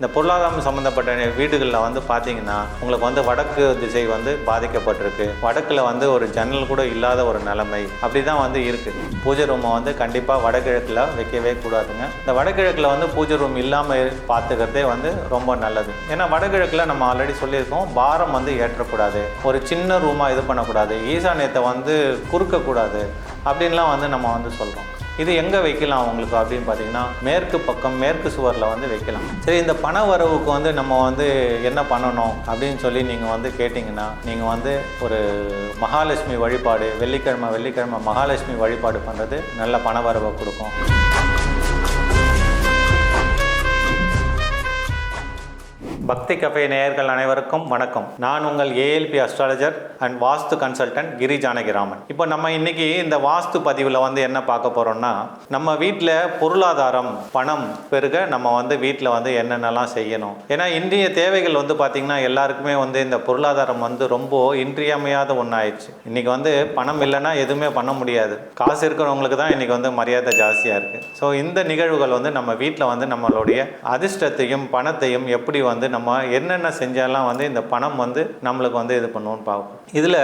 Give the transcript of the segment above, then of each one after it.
இந்த பொருளாதாரம் சம்மந்தப்பட்ட வீடுகளில் வந்து பார்த்தீங்கன்னா உங்களுக்கு வந்து வடக்கு திசை வந்து பாதிக்கப்பட்டிருக்கு. வடக்கில் வந்து ஒரு ஜன்னல் கூட இல்லாத ஒரு நிலைமை. அப்படி தான் வந்து இருக்குது பூஜை ரூமை வந்து கண்டிப்பாக வடகிழக்கில் வைக்கவே கூடாதுங்க. இந்த வடகிழக்கில் வந்து பூஜை ரூம் இல்லாமல் பார்த்துக்கிறதே வந்து ரொம்ப நல்லது. ஏன்னா வடகிழக்கில் நம்ம ஆல்ரெடி சொல்லியிருக்கோம் பாரம் வந்து ஏற்றக்கூடாது. ஒரு சின்ன ரூமாக இது பண்ணக்கூடாது. ஈசானியத்தை வந்து குறுக்கக்கூடாது. அப்படின்லாம் வந்து நம்ம வந்து சொல்கிறோம் இது எங்கே வைக்கலாம் உங்களுக்கு அப்படின்னு பார்த்தீங்கன்னா மேற்கு பக்கம் மேற்கு சுவரில் வந்து வைக்கலாம். சரி இந்த பண வரவுக்கு வந்து நம்ம வந்து என்ன பண்ணணும் அப்படின்னு சொல்லி நீங்கள் வந்து கேட்டிங்கன்னா நீங்கள் வந்து ஒரு மகாலட்சுமி வழிபாடு வெள்ளிக்கிழமை வெள்ளிக்கிழமை மகாலட்சுமி வழிபாடு பண்ணுறது நல்ல பண வரவை கொடுக்கும். பக்தி கஃபே நேயர்கள் அனைவருக்கும் வணக்கம். நான் உங்கள் ALP astrologer and vastu consultant Giri Janakiraman. இப்போ நம்ம இன்னைக்கு இந்த வாஸ்து பதிவில் வந்து என்ன பார்க்க போகிறோம்னா நம்ம வீட்டில் பொருளாதாரம் பணம் பெருக நம்ம வந்து வீட்டில் வந்து என்னென்னலாம் செய்யணும். ஏன்னா இன்றைய தேவைகள் வந்து பார்த்திங்கன்னா எல்லாருக்குமே வந்து இந்த பொருளாதாரம் வந்து ரொம்ப இன்றியமையாத ஒன்றாயிடுச்சு இன்றைக்கி வந்து பணம் இல்லைன்னா எதுவுமே பண்ண முடியாது. காசு இருக்கிறவங்களுக்கு தான் இன்றைக்கி வந்து மரியாதை ஜாஸ்தியாக இருக்குது ஸோ இந்த நிகழ்வுகள் வந்து நம்ம வீட்டில் வந்து நம்மளுடைய அதிர்ஷ்டத்தையும் பணத்தையும் எப்படி வந்து நம்ம என்னென்ன செஞ்சாலாம் வந்து இந்த பணம் வந்து நம்மளுக்கு வந்து இது பண்ணுவோம்னு பார்ப்போம். இதில்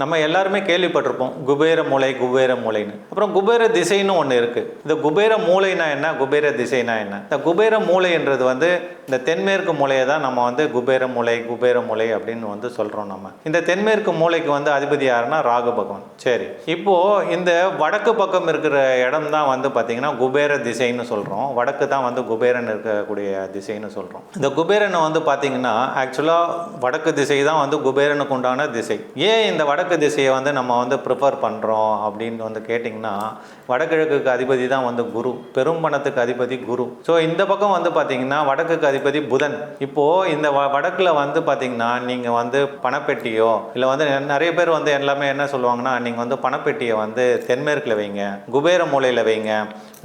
நம்ம எல்லாருமே கேள்விப்பட்டிருப்போம் குபேர மூளை குபேர மூளைன்னு. அப்புறம் குபேர திசைன்னு ஒன்று இருக்குது இந்த குபேர மூளைனா என்ன? குபேர திசைனா என்ன? இந்த குபேர மூளைன்றது வந்து இந்த தென்மேற்கு மூலையை தான் நம்ம வந்து குபேர மூளை குபேர மூளை அப்படின்னு வந்து சொல்கிறோம் நம்ம. இந்த தென்மேற்கு மூளைக்கு வந்து அதிபதி யாருன்னா ராகு பகவான். சரி. இப்போது இந்த வடக்கு பக்கம் இருக்கிற இடம் தான் வந்து பார்த்திங்கன்னா குபேர திசைன்னு சொல்கிறோம் வடக்கு தான் வந்து குபேரன் இருக்கக்கூடிய திசைன்னு சொல்கிறோம் இந்த குபேரனை வந்து பார்த்திங்கன்னா ஆக்சுவலாக வடக்கு திசை தான் வந்து குபேரனுக்கு உண்டான திசை. ஏன் இந்த வடக்கு திசையை வந்து நம்ம வந்து ப்ரிஃபர் பண்ணுறோம் அப்படின்னு வந்து கேட்டிங்கன்னா வடகிழக்குக்கு அதிபதி தான் வந்து குரு பெரும்பணத்துக்கு அதிபதி குரு. ஸோ இந்த பக்கம் வந்து பார்த்திங்கன்னா வடக்குக்கு அதிபதி புதன். இப்போது இந்த வ வடக்கில் வந்து பார்த்திங்கன்னா நீங்கள் வந்து பணப்பெட்டியோ இல்லை வந்து நிறைய பேர் வந்து எல்லாமே என்ன சொல்லுவாங்கன்னா நீங்கள் வந்து பணப்பெட்டியை வந்து தென்மேற்கில் வைங்க குபேர மூலையில் வைங்க.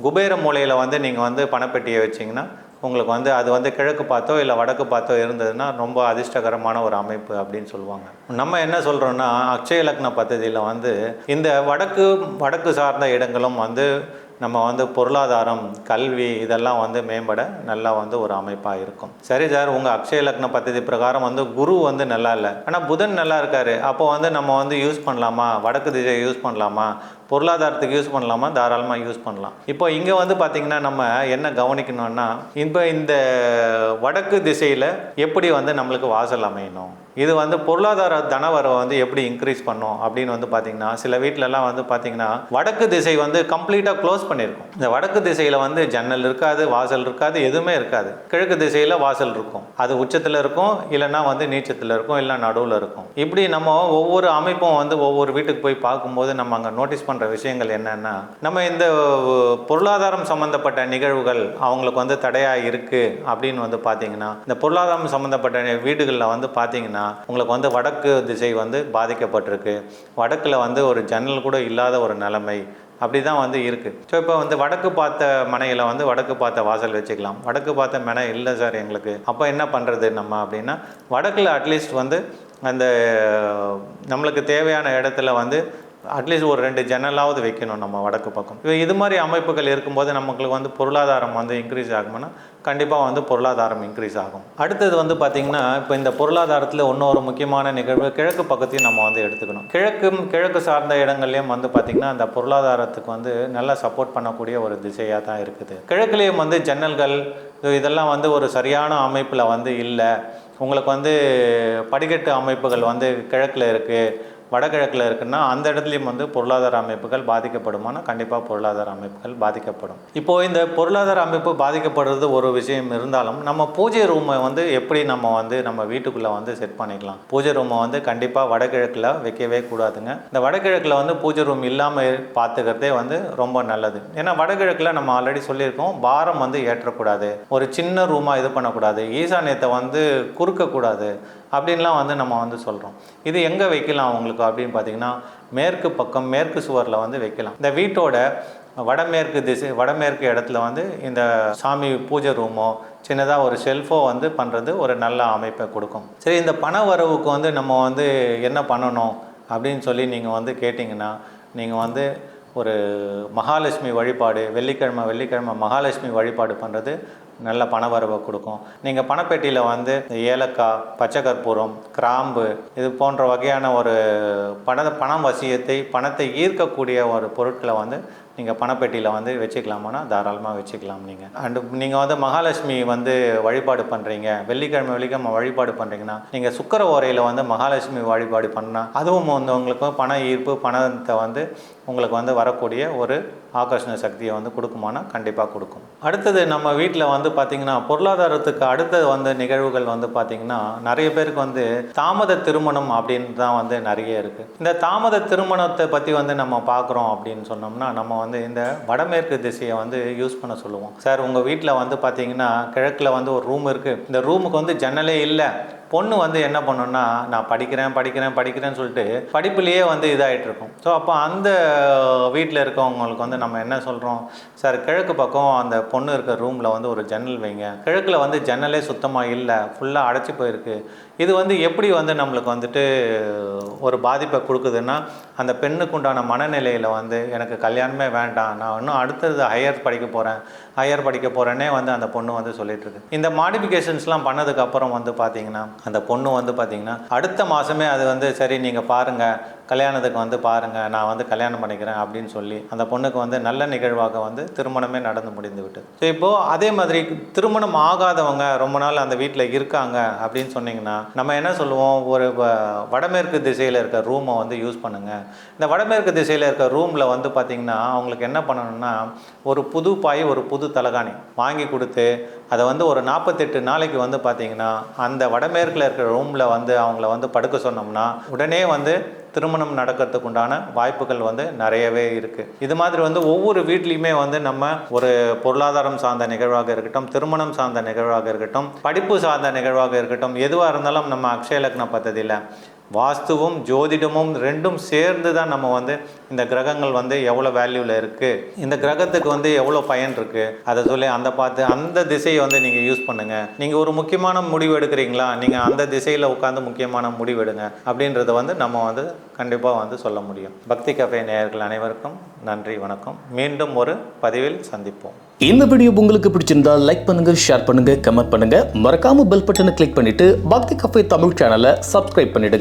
குபேர மூலையில் வந்து நீங்கள் வந்து பணப்பெட்டியை வச்சிங்கன்னா உங்களுக்கு வந்து அது வந்து கிழக்கு பார்த்தோ இல்லை வடக்கு பார்த்தோ இருந்ததுன்னா ரொம்ப அதிர்ஷ்டகரமான ஒரு அமைப்பு அப்படின்னு சொல்லுவாங்க. நம்ம என்ன சொல்கிறோன்னா அக்ஷய லக்ன பദ്ധதியில் வந்து இந்த வடக்கு வடக்கு சார்ந்த இடங்களும் வந்து நம்ம வந்து பொருளாதாரம் கல்வி இதெல்லாம் வந்து மேம்பட நல்லா வந்து ஒரு அமைப்பாக இருக்கும். சரி சார் உங்கள் அக்ஷய லக்ன பத்ததி பிரகாரம் வந்து குரு வந்து நல்லா இல்லை. ஆனால் புதன் நல்லா இருக்கார். அப்போ வந்து நம்ம வந்து யூஸ் பண்ணலாமா? வடக்கு திசை யூஸ் பண்ணலாமா? பொருளாதாரத்துக்கு யூஸ் பண்ணலாமா? தாராளமாக யூஸ் பண்ணலாம். இப்போ இங்கே வந்து பார்த்திங்கன்னா நம்ம என்ன கவனிக்கணும்னா இப்போ இந்த வடக்கு திசையில் எப்படி வந்து நம்மளுக்கு வாசல் அமையணும்? இது வந்து பொருளாதார தனவரவை வந்து எப்படி இன்க்ரீஸ் பண்ணும்? அப்படின்னு வந்து பார்த்தீங்கன்னா சில வீட்டிலலாம் வந்து பார்த்தீங்கன்னா வடக்கு திசை வந்து கம்ப்ளீட்டாக க்ளோஸ் பண்ணியிருக்கும் இந்த வடக்கு திசையில் வந்து ஜன்னல் இருக்காது வாசல் இருக்காது எதுவுமே இருக்காது. கிழக்கு திசையில் வாசல் இருக்கும். அது உச்சத்தில் இருக்கும் இல்லைன்னா வந்து நீச்சத்தில் இருக்கும் இல்லை நடுவில் இருக்கும். இப்படி நம்ம ஒவ்வொரு அமைப்பும் வந்து ஒவ்வொரு வீட்டுக்கு போய் பார்க்கும்போது நம்ம அங்கே நோட்டீஸ் பண்ணுற விஷயங்கள் என்னென்னா நம்ம இந்த பொருளாதாரம் சம்மந்தப்பட்ட நிகழ்வுகள் அவங்களுக்கு வந்து தடையாக இருக்குது அப்படின்னு வந்து பார்த்தீங்கன்னா இந்த பொருளாதாரம் சம்மந்தப்பட்ட வீடுகளில் வந்து பார்த்தீங்கன்னா உங்களுக்கு வந்து வடக்கு திசை வந்து பாதிக்கப்பட்டிருக்கு. வடக்கில் வந்து ஒரு ஜன்னல் கூட இல்லாத ஒரு நிலைமை அப்படி தான் வந்து இருக்குது ஸோ இப்போ வந்து வடக்கு பார்த்த மனையில் வந்து வடக்கு பார்த்த வாசல் வச்சுக்கலாம். வடக்கு பார்த்த மனை இல்லை சார் எங்களுக்கு. அப்போ என்ன பண்ணுறது நம்ம அப்படின்னா வடக்கில் அட்லீஸ்ட் வந்து அந்த நம்மளுக்கு தேவையான இடத்துல வந்து அட்லீஸ்ட் ஒரு ரெண்டு ஜன்னலாவது வைக்கணும் நம்ம வடக்கு பக்கம். இப்போ இது மாதிரி அமைப்புகள் இருக்கும்போது நமக்கு வந்து பொருளாதாரம் வந்து இன்க்ரீஸ் ஆகும்னா கண்டிப்பாக வந்து பொருளாதாரம் இன்க்ரீஸ் ஆகும். அடுத்தது வந்து பார்த்திங்கன்னா இப்போ இந்த பொருளாதாரத்தில் இன்னொரு முக்கியமான நிகழ்வு கிழக்கு பக்கத்தையும் நம்ம வந்து எடுத்துக்கணும். கிழக்கும் கிழக்கு சார்ந்த இடங்கள்லையும் வந்து பார்த்திங்கன்னா அந்த பொருளாதாரத்துக்கு வந்து நல்லா சப்போர்ட் பண்ணக்கூடிய ஒரு திசையாக தான் இருக்குது. கிழக்குலேயும் வந்து ஜன்னல்கள் இதெல்லாம் வந்து ஒரு சரியான அமைப்பில் வந்து இல்லை. உங்களுக்கு வந்து படிக்கட்டு அமைப்புகள் வந்து கிழக்கில் இருக்குது வடகிழக்கில் இருக்குன்னா அந்த இடத்துலையும் வந்து பொருளாதார அமைப்புகள் பாதிக்கப்படுமானா கண்டிப்பாக பொருளாதார அமைப்புகள் பாதிக்கப்படும். இப்போது இந்த பொருளாதார அமைப்பு பாதிக்கப்படுறது ஒரு விஷயம் இருந்தாலும் நம்ம பூஜை ரூமை வந்து எப்படி நம்ம வந்து நம்ம வீட்டுக்குள்ளே வந்து செட் பண்ணிக்கலாம்? பூஜை ரூமை வந்து கண்டிப்பாக வடகிழக்கில் வைக்கவே கூடாதுங்க. இந்த வடகிழக்கில் வந்து பூஜை ரூம் இல்லாமல் பார்த்துக்கிறதே வந்து ரொம்ப நல்லது. ஏன்னா வடகிழக்கில் நம்ம ஆல்ரெடி சொல்லியிருக்கோம் பாரம் வந்து ஏற்றக்கூடாது. ஒரு சின்ன ரூமாக இது பண்ணக்கூடாது. ஈசானியத்தை வந்து குறுக்கக்கூடாது. அப்படின்லாம் வந்து நம்ம வந்து சொல்கிறோம் இது எங்கே வைக்கலாம் உங்களுக்கு அப்படின்னு பார்த்தீங்கன்னா மேற்கு பக்கம் மேற்கு சுவரில் வந்து வைக்கலாம். இந்த வீட்டோட வடமேற்கு திசை வடமேற்கு இடத்துல வந்து இந்த சாமி பூஜை ரூமோ சின்னதாக ஒரு ஷெல்ஃபோ வந்து பண்ணுறது ஒரு நல்ல அமைப்பை கொடுக்கும். சரி இந்த பண வரவுக்கு வந்து நம்ம வந்து என்ன பண்ணணும் அப்படின்னு சொல்லி நீங்கள் வந்து கேட்டிங்கன்னா நீங்கள் வந்து ஒரு மகாலட்சுமி வழிபாடு வெள்ளிக்கிழமை வெள்ளிக்கிழமை மகாலட்சுமி வழிபாடு பண்ணுறது நல்ல பணவரவை கொடுக்கும். நீங்கள் பணப்பெட்டியில் வந்து ஏலக்காய் பச்சை கற்பூரம் கிராம்பு இது போன்ற வகையான ஒரு பண பணம் வசியத்தை பணத்தை ஈர்க்கக்கூடிய ஒரு பொருட்களை வந்து நீங்கள் பணப்பெட்டியில் வந்து வச்சுக்கலாமானா தாராளமாக வச்சுக்கலாம் நீங்கள் அண்டு நீங்கள் வந்து மகாலட்சுமி வந்து வழிபாடு பண்ணுறீங்க வெள்ளிக்கிழமை வெள்ளிக்கிழமை வழிபாடு பண்ணுறீங்கன்னா நீங்கள் சுக்கர ஓரையில் வந்து மகாலட்சுமி வழிபாடு பண்ணால் அதுவும் வந்து உங்களுக்கு பண ஈர்ப்பு பணத்தை வந்து உங்களுக்கு வந்து வரக்கூடிய ஒரு ஆகர்ஷண சக்தியை வந்து கொடுக்குமானா கண்டிப்பாக கொடுக்கும். அடுத்தது நம்ம வீட்டில் வந்து பார்த்திங்கன்னா பொருளாதாரத்துக்கு அடுத்தது வந்து நிகழ்வுகள் வந்து பார்த்திங்கன்னா நிறைய பேருக்கு வந்து தாமத திருமணம் அப்படின்னு தான் வந்து நிறைய இருக்குது இந்த தாமத திருமணத்தை பற்றி வந்து நம்ம பார்க்குறோம் அப்படின்னு சொன்னோம்னா நம்ம வந்து இந்த வடமேற்கு திசையை வந்து யூஸ் பண்ண சொல்லுவோம். சார் உங்கள் வீட்டில் வந்து பார்த்திங்கன்னா கிழக்கில் வந்து ஒரு ரூம் இருக்குது இந்த ரூமுக்கு வந்து ஜன்னலே இல்லை. பொண்ணு வந்து என்ன பண்ணுன்னா நான் படிக்கிறேன் படிக்கிறேன் படிக்கிறேன்னு சொல்லிட்டு படிப்புலேயே வந்து இதாகிட்டு இருக்கும் ஸோ அப்போ அந்த வீட்டில் இருக்கவங்களுக்கு வந்து நம்ம என்ன சொல்கிறோம் சார் கிழக்கு பக்கம் அந்த பொண்ணு இருக்கிற ரூமில் வந்து ஒரு ஜன்னல் வைங்க. கிழக்கில் வந்து ஜன்னலே சுத்தமாக இல்லை. ஃபுல்லாக அடைச்சி போயிருக்கு. இது வந்து எப்படி வந்து நம்மளுக்கு வந்துட்டு ஒரு பாதிப்பை கொடுக்குதுன்னா அந்த பெண்ணுக்கு உண்டான மனநிலையில் வந்து எனக்கு கல்யாணமே வேண்டாம் நான் இன்னும் அடுத்தது ஹையர் படிக்க போகிறேன் ஹையர் படிக்க போகிறேன்னே வந்து அந்த பொண்ணு வந்து சொல்லிகிட்ருக்கு இந்த மாடிஃபிகேஷன்ஸ்லாம் பண்ணதுக்கப்புறம் வந்து பார்த்திங்கன்னா அந்த பொண்ணு வந்து பார்த்திங்கன்னா அடுத்த மாதமே அது வந்து சரி நீங்கள் பாருங்கள் கல்யாணத்துக்கு வந்து பாருங்கள் நான் வந்து கல்யாணம் பண்ணிக்கிறேன் அப்படின்னு சொல்லி அந்த பொண்ணுக்கு வந்து நல்ல நிகழ்வாக வந்து திருமணமே நடந்து முடிந்து விட்டது. ஸோ இப்போது அதே மாதிரி திருமணம் ஆகாதவங்க ரொம்ப நாள் அந்த வீட்டில் இருக்காங்க அப்படின்னு சொன்னிங்கன்னா நம்ம என்ன சொல்லுவோம்? ஒரு வ- வடமேற்கு திசையில் இருக்க ரூமை வந்து யூஸ் பண்ணுங்கள் இந்த வடமேற்கு திசையில் இருக்க ரூமில் வந்து பார்த்திங்கன்னா அவங்களுக்கு என்ன பண்ணணும்னா ஒரு புது பாய் ஒரு புது தலகாணி வாங்கி கொடுத்து அதை வந்து ஒரு நாற்பத்தெட்டு நாளைக்கு வந்து பார்த்திங்கன்னா அந்த வடமேற்கில் இருக்கிற ரூமில் வந்து அவங்கள வந்து படுக்க சொன்னோம்னா உடனே வந்து திருமணம் நடக்கிறதுக்கு உண்டான வாய்ப்புகள் வந்து நிறையவே இருக்குது இது மாதிரி வந்து ஒவ்வொரு வீட்லேயுமே வந்து நம்ம ஒரு பொருளாதாரம் சார்ந்த நிகழ்வாக இருக்கட்டும் திருமணம் சார்ந்த நிகழ்வாக இருக்கட்டும் படிப்பு சார்ந்த நிகழ்வாக இருக்கட்டும் எதுவாக இருந்தாலும் நம்ம அக்ஷய லக்ன பத்ததியில் வாஸ்துவும் ஜோதிடமும் ரெண்டும் சேர்ந்து தான் நம்ம வந்து இந்த கிரகங்கள் வந்து எவ்வளோ வேல்யூவில் இருக்குது இந்த கிரகத்துக்கு வந்து எவ்வளோ பயன் இருக்குது அதை சொல்லி அந்த பார்த்து அந்த திசையை வந்து நீங்கள் யூஸ் பண்ணுங்கள் நீங்கள் ஒரு முக்கியமான முடிவு எடுக்கிறீங்களா? நீங்கள் அந்த திசையில் உட்காந்து முக்கியமான முடிவு எடுங்க. அப்படின்றத வந்து நம்ம வந்து கண்டிப்பாக வந்து சொல்ல முடியும். பக்தி கஃபே நேயர்கள் அனைவருக்கும் நன்றி வணக்கம். மீண்டும் ஒரு பதிவில் சந்திப்போம். இந்த வீடியோ உங்களுக்கு பிடிச்சிருந்தா லைக் பண்ணுங்க ஷேர் பண்ணுங்க கமெண்ட் பண்ணுங்க. மறக்காம பெல் பட்டனை கிளிக் பண்ணிட்டு பக்தி கஃபே தமிழ் சேனலை சப்ஸ்கிரைப் பண்ணிடுங்க.